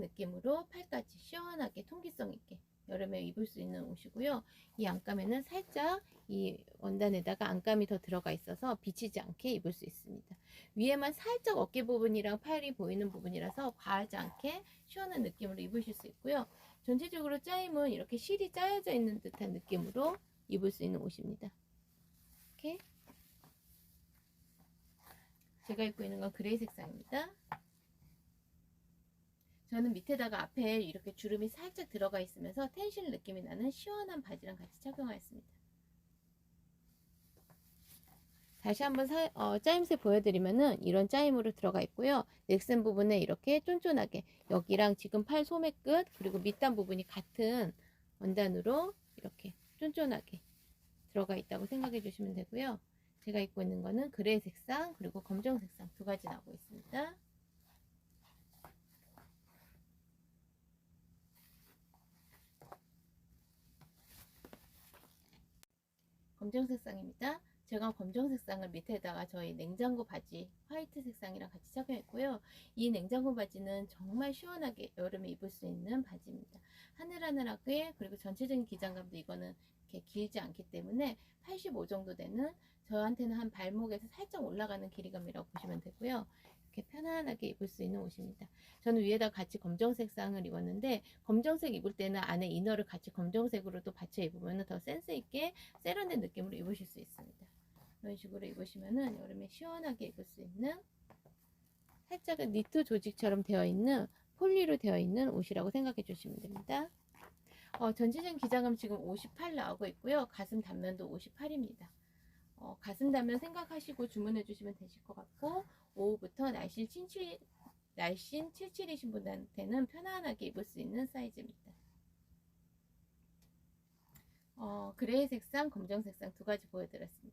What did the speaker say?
느낌으로 팔까지 시원하게 통기성 있게 여름에 입을 수 있는 옷이고요. 이 안감에는 살짝 이 원단에다가 안감이 더 들어가 있어서 비치지 않게 입을 수 있습니다. 위에만 살짝 어깨 부분이랑 팔이 보이는 부분이라서 과하지 않게 시원한 느낌으로 입으실 수 있고요. 전체적으로 짜임은 이렇게 실이 짜여져 있는 듯한 느낌으로 입을 수 있는 옷입니다. 이렇게 제가 입고 있는 건 그레이 색상입니다. 저는 밑에다가 앞에 이렇게 주름이 살짝 들어가 있으면서 텐실 느낌이 나는 시원한 바지랑 같이 착용하였습니다. 다시 한번 사, 어, 짜임새 보여드리면은 이런 짜임으로 들어가 있고요. 넥센 부분에 이렇게 쫀쫀하게 여기랑 지금 팔 소매 끝 그리고 밑단 부분이 같은 원단으로 이렇게 쫀쫀하게 들어가 있다고 생각해 주시면 되고요. 제가 입고 있는 거는 그레이 색상 그리고 검정 색상 두 가지 나오고 있습니다. 검정 색상입니다. 제가 검정 색상을 밑에다가 저희 냉장고 바지 화이트 색상이랑 같이 착용했고요. 이 냉장고 바지는 정말 시원하게 여름에 입을 수 있는 바지입니다. 하늘하늘하게 그리고 전체적인 기장감도 이거는 이렇게 길지 않기 때문에 85 정도 되는 저한테는 한 발목에서 살짝 올라가는 길이감이라고 보시면 되고요. 이렇게 편안하게 입을 수 있는 옷입니다. 저는 위에다 같이 검정 색 상을 입었는데 검정색 입을 때는 안에 이너를 같이 검정색으로 또 받쳐 입으면 더 센스 있게 세련된 느낌으로 입으실 수 있습니다. 이런 식으로 입으시면은 여름에 시원하게 입을 수 있는 살짝은 니트 조직처럼 되어 있는 폴리로 되어 있는 옷이라고 생각해 주시면 됩니다. 어, 전체적인 기장감 지금 58 나오고 있고요. 가슴 단면도 58입니다. 어, 가슴 단면 생각하시고 주문해 주시면 되실 것 같고 오후부터 날씬 친칠 날씬 칠칠이신 분한테는 편안하게 입을 수 있는 사이즈입니다. 어, 그레이 색상, 검정 색상 두 가지 보여드렸습니다.